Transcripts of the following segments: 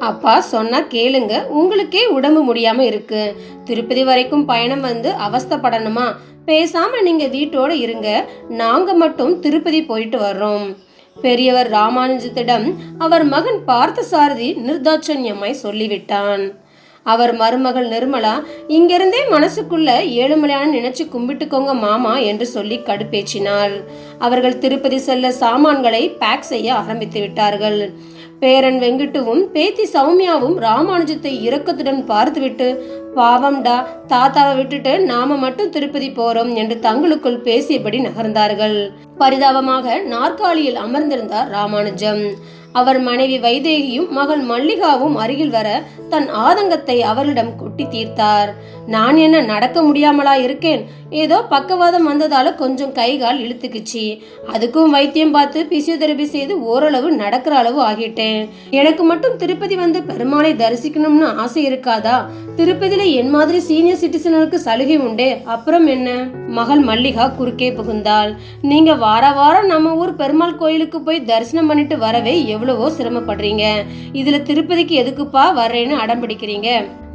அப்பா சொன்னா கேளுங்க. உங்களுக்கே உடம்பு முடியாம இருக்கு. திருப்பதி வரைக்கும் பயணம் வந்து அவஸ்தைப்படணுமா? பேசாம நீங்க வீட்டோட இருங்க. நாங்க மட்டும் திருப்பதி போயிட்டு வர்றோம். பெரியவர் ராமானுஜத்திடம் அவர் மகன் பார்த்தசாரதி நிர்தாட்சண்யமாய் சொல்லிவிட்டான். அவர் மருமகள் நிர்மலா இங்கிருந்தே மனசுக்குள்ள ஏழுமலையான நினைச்சு கும்பிட்டுக்கோங்க மாமா என்று சொல்லி கடுப்பேச்சினாள் அவர்கள் திருப்பதி செல்ல சாமான்களை பேக் செய்ய ஆரம்பித்து விட்டார்கள். பேரன் வெங்கட்டுவும் பேத்தி சௌமியாவும் ராமானுஜத்தை இரக்கத்துடன் பார்த்துவிட்டு பாவம்டா தாத்தாவை விட்டுட்டு நாம மட்டும் திருப்பதி போறோம் என்று தங்களுக்குள் பேசியபடி நகர்ந்தார்கள். பரிதாபமாக நாற்காலியில் அமர்ந்திருந்தார் ராமானுஜம். அவர் மனைவி வைதேகியும் மகள் மல்லிகாவும் அருகில் வர தன் ஆதங்கத்தை அவரிடம் கொட்டி தீர்த்தார். நான் என்ன நடக்க முடியாமலா இருக்கேன்? ஏதோ பக்கவாதம் வந்ததால கொஞ்சம் கை கால் இழுத்துக்குச்சு. அதுக்கும் வைத்தியம் பார்த்து பிசியோதெரபி செய்து ஓரளவு நடக்கிற அளவு ஆகிட்டேன். எனக்கு மட்டும் திருப்பதி வந்து பெருமாளை தரிசிக்கணும்னு ஆசை இருக்காதா? திருப்பதியில என் மாதிரி சீனியர் சிட்டிசனுக்கு சலுகை உண்டு. அப்புறம் என்ன? மகள் மல்லிகா குறுக்கே புகுந்தாள். நீங்க வார வாரம் நம்ம ஊர் பெருமாள் கோயிலுக்கு போய் தரிசனம் பண்ணிட்டு வரவே எவ்வளவோ சிரமப்படுறீங்க. இதுல திருப்பதிக்கு எதுக்குப்பா வர்றேன்னு அடம் பிடிக்கிறீங்க?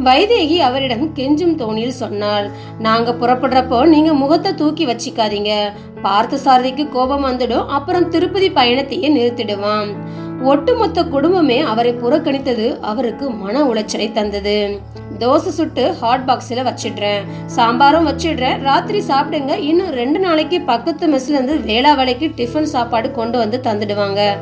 வைதேகி அவரிடம் கெஞ்சும் தோணியில் சொன்னாள். நாங்க புறப்படுறப்போ நீங்க முகத்தை தூக்கி வச்சிக்காதீங்க. பார்த்த சாரதிக்கு கோபம் வந்துடும் அப்புறம் திருப்பதி பயணத்தையே நிறுத்திடுவான். ஒட்டுமொத்த குடும்பமே அவரை புறக்கணித்தது அவருக்கு மன உளைச்சலை தந்தது. தோசை சுட்டு ஹாட் பாக்ஸில் வச்சிடுறேன். சாம்பாரும் வச்சிடுறேன். ராத்திரி சாப்பிடுங்க. இன்னும் ரெண்டு நாளைக்கு பக்கத்து மெஸ்லேருந்து வேளா வேலைக்கு டிஃபன் சாப்பாடு கொண்டு வந்து தந்துடுவாங்க.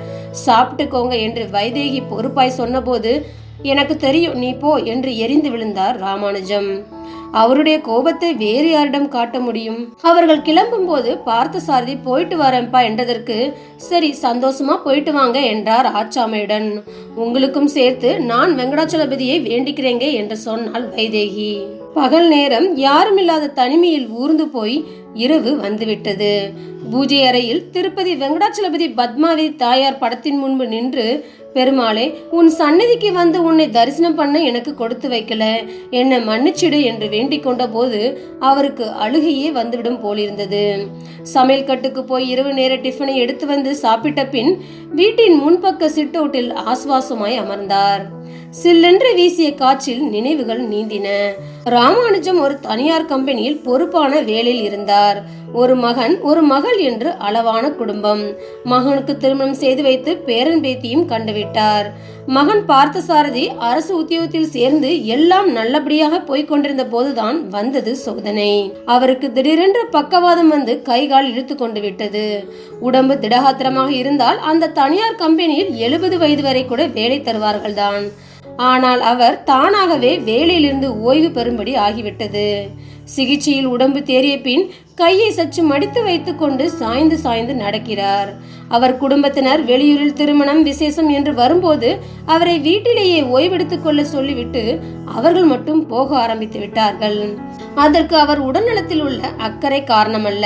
சாப்பிட்டுக்கோங்க என்று வைதேகி பொறுப்பாய் சொன்னபோது எனக்கு தெரியும் நீ போ என்று எரிந்து விழுந்தார் ராமானுஜம். அவருடைய கோபத்தை வேறு யாரிடம் காட்ட முடியும்? அவர்கள் கிளம்பும் போது பார்த்தசாரதி போயிட்டு வரேன்ப்பா என்றதற்கு சரி சந்தோஷமா போயிட்டு வாங்க என்றார் ஆச்சாமையுடன். உங்களுக்கும் சேர்த்து நான் வெங்கடாச்சலபதியை வேண்டிக்கிறேங்க என்று சொன்னாள் வைதேகி. பகல் நேரம் யாருமில்லாத தனிமையில் ஊர்ந்து போய் இரவு வந்துவிட்டது. பூஜை அறையில் திருப்பதி வெங்கடாச்சலபதி பத்மாவதி தாயார் படத்தின் முன்பு நின்று பெருமாளே உன் சந்நிதிக்கு வந்து உன்னை தரிசனம் பண்ண எனக்கு கொடுத்து வைக்கல. என்னை மன்னிச்சிடு என்று வேண்டிக் கொண்ட போது அவருக்கு அழுகையே வந்துவிடும் போலிருந்தது. சமையல் கட்டுக்கு போய் இரவு நேர டிஃபனை எடுத்து வந்து சாப்பிட்ட பின் வீட்டின் முன்பக்க சிட்டவுட்டில் ஆஸ்வாசமாய் அமர்ந்தார். சில்லென்று வீசிய காற்றில் நினைவுகள் நீந்தின. ராமானுஜம் ஒரு தனியார் கம்பெனியில் பொறுப்பான வேலையில் இருந்தார். ஒரு மகன் ஒரு மகள் என்று அளவான குடும்பம். மகனுக்கு திருமணம் செய்து வைத்து பேரன் பேத்தியும் கண்டுவிட்டார். மகன் பார்த்தசாரதி அரசு உத்தியோகத்தில் சேர்ந்து எல்லாம் நல்லபடியாக போய்கொண்டிருந்த போதுதான் வந்தது சோதனை. அவருக்கு திடீரென்று பக்கவாதம் வந்து கைகால் இழுத்து கொண்டு விட்டது. உடம்பு திடகாத்திரமாக இருந்தால் அந்த தனியார் கம்பெனியில் எழுபது வயது வரை கூட வேலை தருவார்கள் தான் ஆனால் அவர் தானாகவே வேலையிலிருந்து ஓய்வு பெறும்படி ஆகிவிட்டது. சிகிச்சையில் உடம்பு தேறிய பின் கையை சற்று மடித்து வைத்துக்கொண்டு சாய்ந்து சாய்ந்து நடக்கிறார். அவர் குடும்பத்தினர் வெளியூரில் திருமணம் விசேஷம் என்று வரும்போது அவரை வீட்டிலேயே ஓய்வெடுத்துக் கொள்ள சொல்லிவிட்டு அவர்கள் மட்டும் போக ஆரம்பித்து விட்டார்கள். அதற்கு அவர் உடல்நலத்தில் உள்ள அக்கறை காரணமல்ல.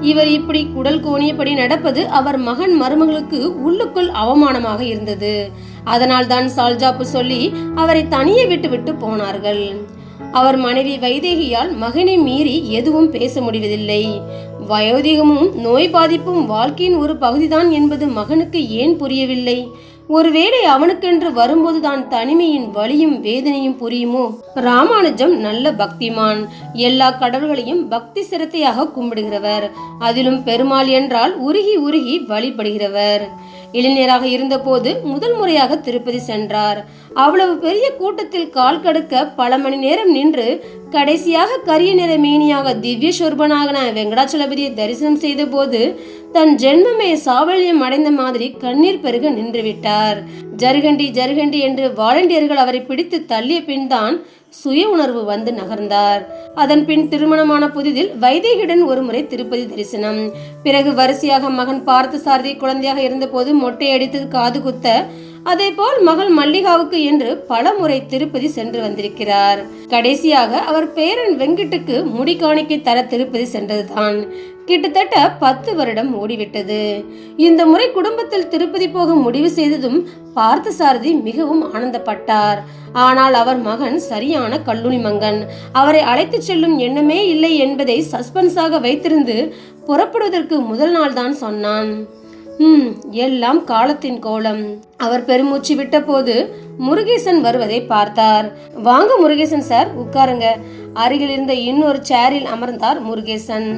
இவர் இப்படி குடல் கோணியபடி நடப்பது அவர் மகன் மருமகளுக்கு உள்ளுக்குள் அவமானமாக இருந்தது. அதனால் தான் சால்ஜாப்பு சொல்லி அவரை தனியே விட்டுவிட்டு போனார்கள். அவர் மனைவி வைதேகியால் மகனை மீறி எதுவும் பேச முடிவதில்லை. வயோதிகமும் நோய் பாதிப்பும் வாழ்க்கையின் ஒரு பகுதிதான் என்பது மகனுக்கு ஏன் புரியவில்லை? ஒருவேளை அவனுக்கென்று வரும்போது தான் தனிமையின் வலியும் வேதனையும் புரியுமோ? ராமானுஜம் நல்ல பக்திமான். எல்லா கடவுள்களையும் பக்தி சிரத்தையாக கும்பிடுகிறவர். அதிலும் பெருமாள் என்றால் உருகி உருகி வழிபடுகிறவர். இளைஞராக இருந்தபோது முதல் முறையாக திருப்பதி சென்றார். அவ்வளவு பெரிய கூட்டத்தில் கால் கடுக்க பல மணி நேரம் நின்று கடைசியாக கரிய நிற மேனியாக திவ்ய சொர்பனாகன வெங்கடாச்சலபதியை தரிசனம் செய்தபோது தன் ஜென்மமே சாவல்யம் அடைந்த மாதிரி கண்ணீர் பெருக நின்றுவிட்டார். ஜருகண்டி ஜருகண்டி என்று வாலண்டியர்கள் அவரை பிடித்து தள்ளிய பின்தான் சுய உணர்வு வந்து நகர்ந்தார். அதன் பின் திருமணமான புதிதில் வைதேகியுடன் ஒருமுறை திருப்பதி தரிசனம். பிறகு வரிசையாக மகன் பார்த்த சாரதி குழந்தையாக இருந்தபோது மொட்டையடித்து காது குத்த அதேபோல் மகள் மல்லிகாவுக்கு என்று பல முறை திருப்பதி சென்று வந்திருக்கிறார். கடைசியாக அவர் பேரன் வெங்கட்டுக்கு முடி காணிக்கை தர திருப்பதி சென்றதுதான். கிட்டத்தட்ட பத்து வருடம் ஓடிவிட்டது. இந்த முறை குடும்பத்தில் திருப்பதி போக முடிவு செய்ததும் பார்த்தசாரதி மிகவும் ஆனந்தப்பட்டார். ஆனால் அவர் மகன் சரியான கல்லூரி மங்கன். அவரை அழைத்துச் செல்லும் எண்ணமே இல்லை என்பதை சஸ்பென்ஸாக வைத்திருந்து புறப்படுவதற்கு முதல் நாள் தான் சொன்னான். ம் எல்லாம் காலத்தின் கோலம். அவர் பெருமூச்சு விட்டபோது முருகேசன் வருவதை பார்த்தார். வாங்க முருகேசன் சார் உட்காருங்க. அருகில் இருந்த இன்னொரு சேரில் அமர்ந்தார் முருகேசன்.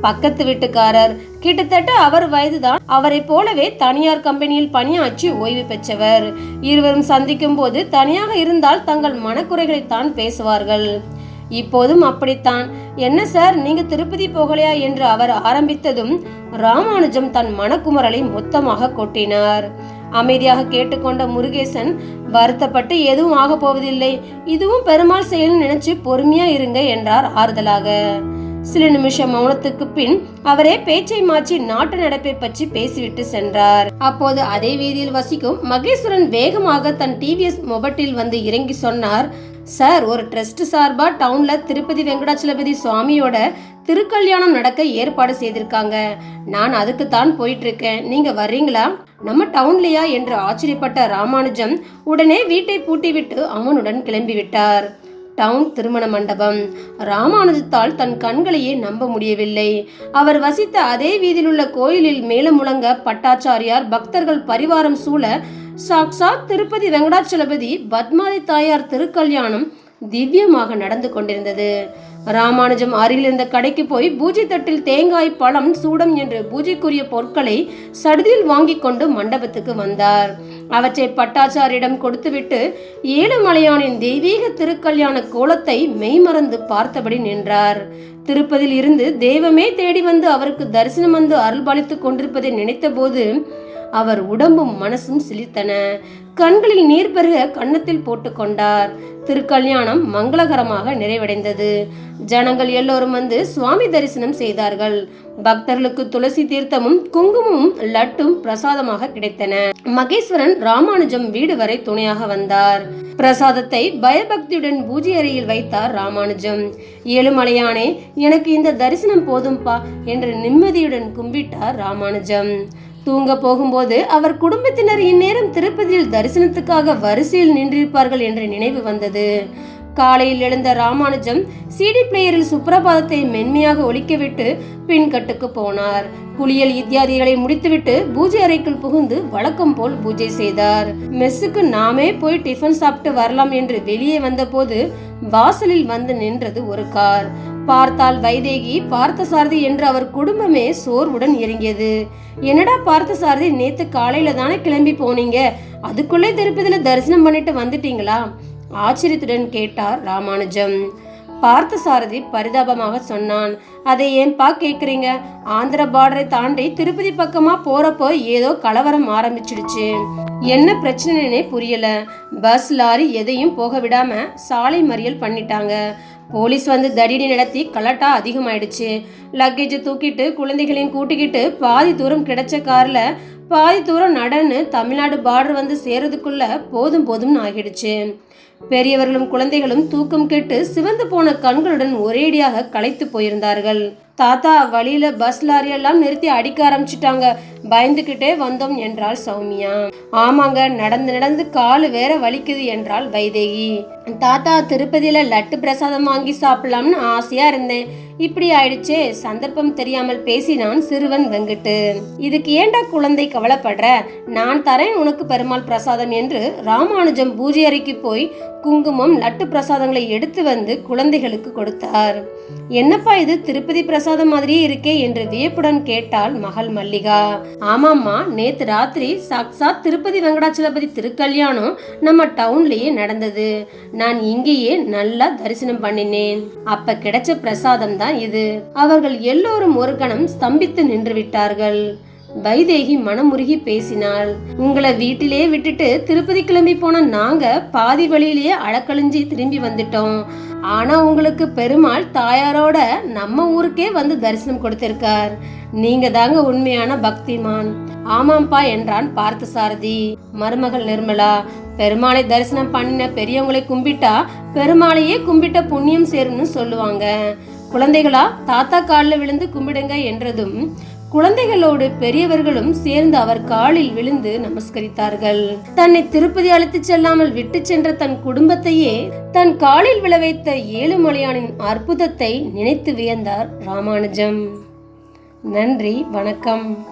பக்கத்து வீட்டுக்காரர். கிட்டத்தட்ட அவர் வயதுதான். அவரை போலவே தனியார் கம்பெனியில் பணியாற்றி ஓய்வு பெற்றவர். இருவரும் சந்திக்கும் போது தனியாக இருந்தால் தங்கள் மனக்குறைகளை தான் பேசுவார்கள். இப்போதும் அப்படித்தான். என்ன சார் நீங்க திருப்பதி போகலையா என்று அவர் ஆரம்பித்ததும் ராமானுஜம் தன் மனக்குமரலை மொத்தமாக கொட்டினார். அமைதியாக கேட்டுக்கொண்ட முருகேசன் வருத்தப்பட்டு எதுவும் ஆக போவதில்லை. இதுவும் பெருமாள் செயல் நினைச்சு பொறுமையா இருங்க என்றார் ஆறுதலாக. சில நிமிஷம் மௌனத்துக்கு பின் அவரே பேச்சை மாற்றி நாட்டு நடப்பை பற்றி பேசிவிட்டு சென்றார். அப்போது அதே வீதியில் வசிக்கும் மகேஸ்வரன் வேகமாக தன் டிவிஎஸ் மொபட்டில் வந்து இறங்கி சொன்னார். சார் ஒரு ட்ரஸ்ட் சார்பா டவுன்ல திருப்பதி வெங்கடாச்சலபதி சுவாமியோட திருக்கல்யாணம் நடக்க ஏற்பாடு செய்திருக்காங்க. நான் அதுக்கு தான் போயிட்டு இருக்கேன் நீங்க வர்றீங்களா? நம்ம டவுன்லயா என்று ஆச்சரியப்பட்ட ராமானுஜம் உடனே வீட்டை பூட்டிவிட்டு அவனுடன் கிளம்பி விட்டார். டவுன் திருமண மண்டபம். ராமானுஜத்தால் தன் கண்களையே நம்ப முடியவில்லை. அவர் வசித்த அதே வீதியிலுள்ள கோயிலில் மேலும் முழங்க பட்டாச்சாரியார் பக்தர்கள் பரிவாரம் சூழ சாக்சாத் திருப்பதி வெங்கடாச்சலபதி பத்மாதி தாயார் திருக்கல்யாணம் திவ்யமாக நடந்து கொண்டிருந்தது. ராமானுஜம் அருகில் இருந்த கடைக்கு போய் பூஜை தட்டில் தேங்காய் பழம் சூடம் என்று பூஜைக்குரிய பொருட்களை சடுதியில் வாங்கி கொண்டு மண்டபத்துக்கு வந்தார். அவற்றை பட்டாச்சாரியிடம் கொடுத்துவிட்டு ஏழுமலையானின் தெய்வீக திருக்கல்யாண கோலத்தை மெய்மறந்து பார்த்தபடி நின்றார். திருப்பதியில் இருந்து தெய்வமே தேடி வந்து அவருக்கு தரிசனம் வந்து அருள்பாலித்துக் கொண்டிருப்பதை நினைத்தபோது அவர் உடம்பும் மனசும் சிலித்தன. கண்களில் நீர் பெருக கன்னத்தில் போட்டுக்கொண்டார் திருக்கல்யாணம் மங்களகரமாக நிறைவடைந்தது. ஜனங்கள் எல்லோரும் வந்து சுவாமி தரிசனம் செய்தார்கள். பக்தர்களுக்கு துளசி தீர்த்தமும் குங்குமமும் லட்டும் பிரசாதமாக கிடைத்தன. மகேஸ்வரன் ராமானுஜம் வீடு வரை துணையாக வந்தார். பிரசாதத்தை பயபக்தியுடன் பூஜை அறையில் வைத்தார் ராமானுஜம். ஏழுமலையானே எனக்கு இந்த தரிசனம் போதும்பா என்று நிம்மதியுடன் கும்பிட்டார் ராமானுஜம். தூங்க போகும்போது அவர் குடும்பத்தினர் இந்நேரம் திருப்பதியில் தரிசனத்துக்காக வரிசையில் நின்றிருப்பார்கள் என்ற நினைவு வந்தது. காலையில் எழுந்த ராமானுஜம் சிடி பிளேயரில் சுப்ரபாதத்தை மென்மையாக ஒழிக்கவிட்டு பின்கட்டுக்கு போனார். குளியல் இத்தியாதிகளை முடித்துவிட்டு பூஜை அறைக்குள் புகுந்து வழக்கம் போல் பூஜை செய்தார். மெஸ்ஸுக்கு நாமே போய் டிஃபன் சாப்பிட்டு வரலாம் என்று வெளியே வந்தபோது வாசலில் வந்து நின்றது ஒரு கார். பார்த்தால் வைதேகி பார்த்தசாரதி என்று அவர் குடும்பமே சோர்வுடன் இறங்கியது. என்னடா பார்த்தசாரதி நேத்து காலையில தானே கிளம்பி போனீங்க? அதுக்குள்ளே திருப்பதியில தரிசனம் பண்ணிட்டு வந்துட்டீங்களா? ஆச்சரியத்துடன் கேட்டார் ராமானுஜம். பார்த்த சாரதி பரிதாபமாக சொன்னான். அதை ஏன்பா கேக்குறீங்க ஆந்திர பார்டரை தாண்டி திருப்பதி பக்கமா போறப்போ ஏதோ கலவரம் ஆரம்பிச்சிடுச்சு. என்ன பிரச்சனைனே புரியல. பஸ் லாரி எதையும் போக விடாம சாலை மறியல் பண்ணிட்டாங்க. போலீஸ் வந்து தடியடி நடத்தி கலட்டா அதிகமாயிடுச்சு. லக்கேஜை தூக்கிட்டு குழந்தைகளையும் கூட்டிக்கிட்டு பாதி தூரம் கிடைச்ச கார்ல பாதி தூரம் நடன்னு தமிழ்நாடு பார்டர் வந்து சேரதுக்குள்ள போதும் போதும்னு ஆகிடுச்சு. பெரியவர்களும் குழந்தைகளும் தூக்கம் கெட்டு சிவந்து போன கண்களுடன் ஒரேடியாக களைத்து போயிருந்தார்கள். தாத்தா வழியில பஸ் லாரி எல்லாம் நிறுத்தி அடிக்க ஆரம்பிச்சிட்டாங்க. பயந்துகிட்டே வந்தோம் என்றாள் சௌமியா. ஆமாங்க நடந்து நடந்து காலு வேற வலிக்குது என்றாள் வைதேகி. தாத்தா திருப்பதியில லட்டு பிரசாதம் வாங்கி சாப்பிடலாம்னு ஆசையா இருந்தேன். இப்படி ஆயிடுச்சே சந்தர்ப்பம் தெரியாமல் பேசினான் சிறுவன் வெங்கிட்டு. இதுக்கு ஏண்டா குழந்தை கவலைப்படுற? நான் தரேன் உனக்கு பெருமாள் பிரசாதம் என்று ராமானுஜம் பூஜை அறைக்கு போய் குங்குமம் லட்டு பிரசாதங்களை எடுத்து வந்து குழந்தைகளுக்கு கொடுத்தார். என்னப்பா இது திருப்பதி பிரசாதம் மாதிரியே இருக்கே என்று வியப்புடன் கேட்டாள் மகள் மல்லிகா. ஆமாம்மா நேத்து ராத்திரி சாக்சாத் திருப்பதி வெங்கடாச்சலபதி திருக்கல்யாணம் நம்ம டவுன்லயே நடந்தது. நான் இங்கேயே நல்லா தரிசனம் பண்ணினேன். அப்ப கிடைச்ச பிரசாதம் தான் இது. அவர்கள் எல்லோரும் ஒரு கணம் ஸ்தம்பித்து நின்று விட்டார்கள். வைதேகி மனமுருகி பேசினாள். உங்களை வீட்டிலே விட்டுட்டு திருப்பதி கிளம்பி போன நாங்க பாதி வழியிலேயே அழக்கழிஞ்சி திரும்பி வந்துட்டோம். ஆனா உங்களுக்கு பெருமாள் தாயாரோட நம்ம ஊருக்கே வந்து தரிசனம் கொடுத்திருக்கார். நீங்க தாங்க உண்மையான பக்திமான். ஆமாம்பா என்றான் பார்த்த சாரதி மருமகள் நிர்மலா பெருமாளை தரிசனம் பண்ணின பெரியவங்களை கும்பிட்டா பெருமாளையே கும்பிட்ட புண்ணியம் சேரும்னு சொல்லுவாங்க. குழந்தைகளா தாத்தா காலில் விழுந்து கும்பிடுங்க என்றதும் குழந்தைகளோடு பெரியவர்களும் சேர்ந்து அவர் காலில் விழுந்து நமஸ்கரித்தார்கள். தன்னை திருப்பதி அழைத்துச் செல்லாமல் விட்டு சென்ற தன் குடும்பத்தையே தன் காலில் விளைவைத்த வைத்த ஏழுமலையானின் அற்புதத்தை நினைத்து வியந்தார் ராமானுஜம். நன்றி வணக்கம்.